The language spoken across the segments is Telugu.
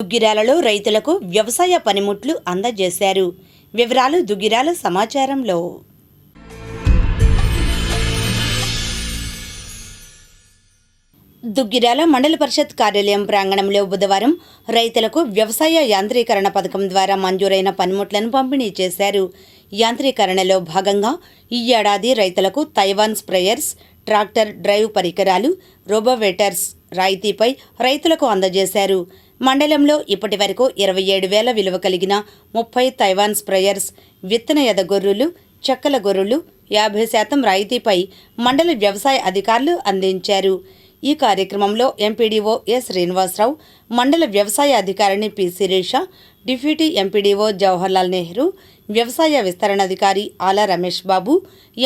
దుగ్గిరాలలో రైతులకు వ్యవసాయ పనిముట్లు అందజేశారు. వివరాలు దుగ్గిరాల సమాచారంలో. దుగ్గిరాల మండల పరిషత్ కార్యాలయం ప్రాంగణంలో బుధవారం రైతులకు వ్యవసాయ యాంత్రీకరణ పథకం ద్వారా మంజూరైన పనిముట్లను పంపిణీ చేశారు. యాంత్రీకరణలో భాగంగా ఈ ఏడాది రైతులకు తైవాన్ స్ప్రేయర్స్ ట్రాక్టర్ డ్రైవ్ పరికరాలు రోబోవేటర్స్ రాయితీపై రైతులకు అందజేశారు. మండలంలో ఇప్పటి వరకు ఇరవై ఏడు వేల విలువ కలిగిన ముప్పై తైవాన్ స్ప్రేయర్స్ విత్తన ఎద గొర్రెలు చెక్కల గొర్రులు యాభై శాతం రాయితీపై మండల వ్యవసాయ అధికారులు అందించారు. ఈ కార్యక్రమంలో ఎంపీడీఓ ఎస్ శ్రీనివాసరావు మండల వ్యవసాయ అధికారిని P Sirisha deputy MPDO Jawaharlal Nehru వ్యవసాయ విస్తరణాధికారి Ala Ramesh Babu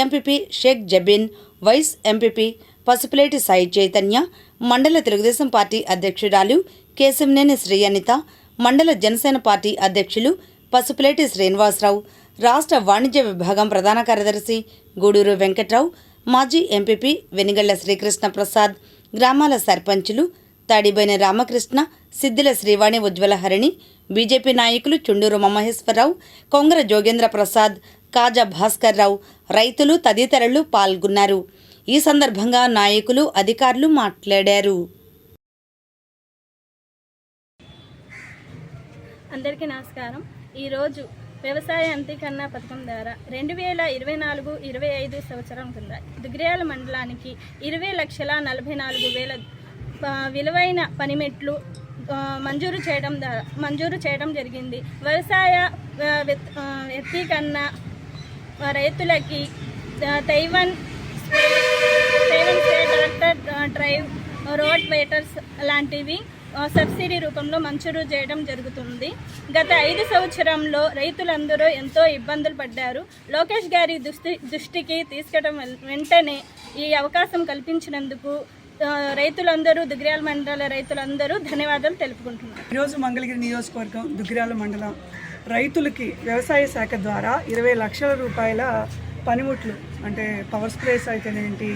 MPP Shaik Jabeen vice MPP Pasupuleti Sai Chaitanya మండల తెలుగుదేశం పార్టీ అధ్యక్షురాలు కేశంనేని శ్రీ అనిత మండల జనసేన పార్టీ అధ్యక్షులు పసుపులేటి శ్రీనివాసరావు రాష్ట్ర వాణిజ్య విభాగం ప్రధాన కార్యదర్శి గూడూరు వెంకట్రావు మాజీ ఎంపీపీ వెనిగళ్ళ శ్రీకృష్ణ ప్రసాద్ గ్రామాల సర్పంచులు తాడిబైన రామకృష్ణ సిద్దిల శ్రీవాణి ఉజ్వలహరిణి బీజేపీ నాయకులు చుండూరు మమహేశ్వరరావు కొంగర జోగేంద్ర ప్రసాద్ కాజా భాస్కర్ రావు రైతులు తదితరులు పాల్గొన్నారు. ఈ సందర్భంగా నాయకులు అధికారులు మాట్లాడారు. అందరికీ నమస్కారం. ఈరోజు వ్యవసాయ అంతీకరణ పథకం ద్వారా రెండు వేల ఇరవై నాలుగు ఇరవై ఐదు సంవత్సరం కింద దుగ్రియాల మండలానికి ఇరవై లక్షల నలభై నాలుగు వేల విలువైన పనిమెట్లు మంజూరు చేయడం ద్వారా మంజూరు చేయడం జరిగింది. వ్యవసాయ వ్యక్తీకరణ రైతులకి తైవన్ డ్రైవ్ రోడ్ వెయిటర్స్ లాంటివి సబ్సిడీ రూపంలో మంజూరు చేయడం జరుగుతుంది. గత ఐదు సంవత్సరంలో రైతులందరూ ఎంతో ఇబ్బందులు పడ్డారు. లోకేష్ గారి దృష్టి దృష్టికి తీసుకెళ్ళడం వెంటనే ఈ అవకాశం కల్పించినందుకు రైతులందరూ దుగ్రియాల మండల రైతులందరూ ధన్యవాదాలు తెలుపుకుంటున్నారు. ఈరోజు మంగళగిరి నియోజకవర్గం దుగ్గిరాల మండలం రైతులకి వ్యవసాయ శాఖ ద్వారా ఇరవై లక్షల రూపాయల పనిముట్లు అంటే పవర్ స్ప్రేస్ అయితేనేంటి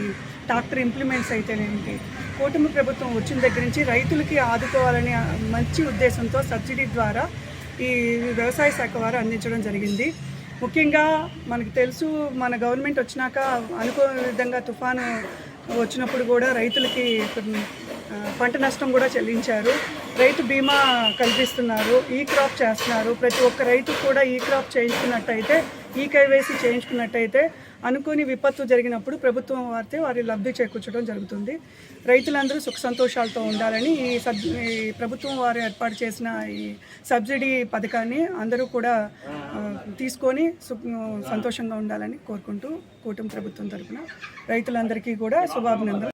ట్రాక్టర్ ఇంప్లిమెంట్స్ అయితేనేంటి కూటమి ప్రభుత్వం వచ్చిన దగ్గర నుంచి రైతులకి ఆదుకోవాలని మంచి ఉద్దేశంతో సబ్సిడీ ద్వారా ఈ వ్యవసాయ శాఖ వారు అందించడం జరిగింది. ముఖ్యంగా మనకు తెలుసు మన గవర్నమెంట్ వచ్చినాక అనుకోని విధంగా తుఫాను వచ్చినప్పుడు కూడా రైతులకి పంట నష్టం కూడా చెల్లించారు. రైతు బీమా కల్పిస్తున్నారు ఈ క్రాప్ చేస్తున్నారు. ప్రతి ఒక్క రైతు కూడా ఈ క్రాప్ చేయించుకున్నట్టయితే ఈ కేవైసీ చేయించుకున్నట్టయితే అనుకోని విపత్తు జరిగినప్పుడు ప్రభుత్వం వారితే వారి లబ్ధి చేకూర్చడం జరుగుతుంది. రైతులందరూ సుఖ సంతోషాలతో ఉండాలని ఈ సబ్ ఈ ప్రభుత్వం వారు ఏర్పాటు చేసిన ఈ సబ్సిడీ పథకాన్ని అందరూ కూడా తీసుకొని సుఖ సంతోషంగా ఉండాలని కోరుకుంటూ కూటమి ప్రభుత్వం తరపున రైతులందరికీ కూడా శుభాభినందనలు.